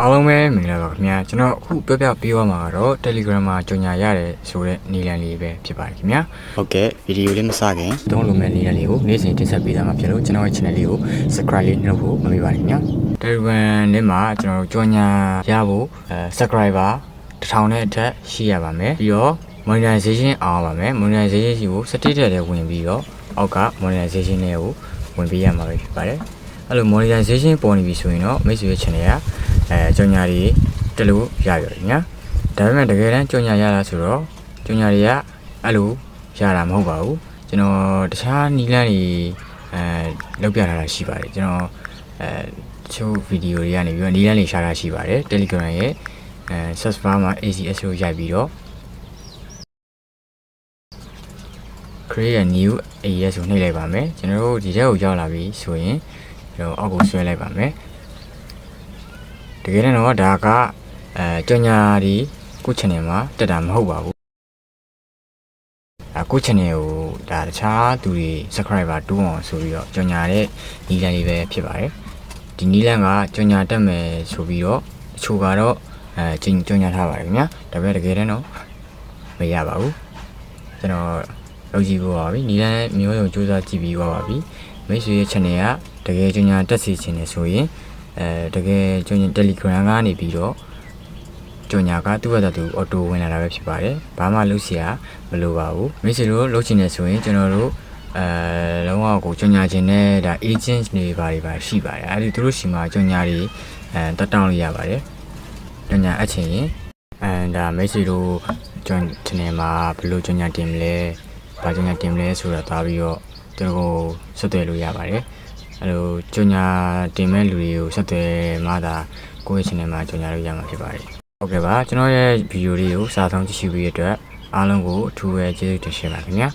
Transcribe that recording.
အားလုံးပဲမင်္ဂလာပါခင်ဗျာကျွန်တော်အခုပြောပြပေးသွားမှာကတော့ Telegram မှာကြော်ညာရတယ်ဆိုတဲ့နည်းလမ်းလေးပဲဖြစ်ပါတယ်ခင်ဗျာဟုတ်ကဲ့ဗီဒီယိုလေးမစခင်သုံးလိုမဲ့နည်းလမ်းလေးကိုနေ့စဉ်တင်ဆက်ပေးသွားမှာဖြစ်လို့ကျွန်တော်ရဲ့ channel လေးကို subscribe လေးနှုတ်ဖို့မမေ့ပါနဲ့ခင်ဗျာ Telegram နဲ့မှာကျွန်တော်တို့ကြော်ညာရဖို့အဲ subscriber တစ်ထောင်နဲ့အထက်ရှိရပါမယ်ပြီးတော့ monetization အောင်ပါမယ် monetization ရှိဖို့17တက်တဲ့ဝင်ပြီးတော့အောက်က monetization တွေကိုဝင်ပေးရမှာပဲဖြစ်ပါတယ်အဲ့လို monetization ပေါ်နေပြီဆိုရင်တော့မိတ်ဆွေရဲ့ channel က အဲကြော်ညာတွေတက်လို့ရပြီခင်ဗျာဒါပေမဲ့တကယ်တမ်းကြော်ညာရတာဆိုတော့ကြော်ညာတွေကအဲ့လိုရတာမဟုတ်ပါဘူးကျွန်တော်တခြားနီလန်းတွေအဲလောက်ပြထားတာရှိပါတယ်ကျွန်တော်အဲတချို့ဗီဒီယိုတွေကနေပြီးတော့နီလန်းတွေရှားတာရှိပါတယ် Telegram ရဲ့အဲ search bar မှာ ACS ကိုရိုက်ပြီးတော့ create a new AES ကိုနှိပ်လိုက်ပါမယ်ကျွန်တော်တို့ဒီထဲကိုရောက်လာပြီဆိုရင်ကျွန်တော်အောက်ကိုဆွဲလိုက်ပါမယ် တကယ်တော့ဒါကအဲကြော်ညာဒီကို channel မှာတက်တာမဟုတ်ပါဘူးဒါကို channel ကိုဒါတခြားသူတွေ subscriber တိုးအောင်ဆိုပြီးတော့ကြော်ညာတဲ့နီလန်းလေးပဲဖြစ်ပါတယ်ဒီနီလန်းကကြော်ညာတက်မယ်ဆိုပြီးတော့တချို့ကတော့အဲကြော်ကြော်ညာထားပါတယ်ခင်ဗျာဒါပေမဲ့တကယ်တော့မရပါဘူးကျွန်တော်လုပ်ကြည့်ဖို့ပါပြီနီလန်းမျိုးစုံစူးစမ်းကြည့်ပြီးသွားပါပြီမိတ်ဆွေရဲ့ channel ကတကယ်ကြညာတက်စီချင်နေဆိုရင် အဲတကယ်ကြညာ Telegram ကနေပြီးတော့ကြညာကသူ့ဘက်ကသူ auto ဝင်လာတာပဲဖြစ်ပါတယ်ဘာမှလုပ်เสียမလိုပါဘူးမိတ်ဆွေတို့လုပ်ချင်နေဆိုရင်ကျွန်တော်တို့အဲလုံးဝကိုကြညာခြင်းနဲ့ဒါ agent တွေပါတွေပါရှိပါတယ်အဲဒီသူတို့ရှိမှာကြညာတွေအဲတက်တောင်းလို့ရပါတယ်ကြညာအပ်ချင်ရင်အဲဒါမိတ်ဆွေတို့ကျွန် channel မှာဘယ်လိုကြညာတင်မလဲ ဘာကြောင့်တင်မလဲဆိုတာသွားပြီးတော့သူတို့ကိုဆက်သွယ်လို့ရပါတယ် အဲလိုကြောညာတင်မဲ့လူတွေကိုဆက်သွယ်မှသာကိုယ့်ရဲ့ channel မှာကြောညာလို့ရမှာဖြစ်ပါတယ်ဟုတ်ကဲ့ပါကျွန်တော်ရဲ့ဗီဒီယိုလေးကိုစာဆုံးကြည့်ရှုပြီးတဲ့အတွက်အားလုံးကိုအထူးပဲကျေးဇူးတင်ရှိပါခင်ဗျာ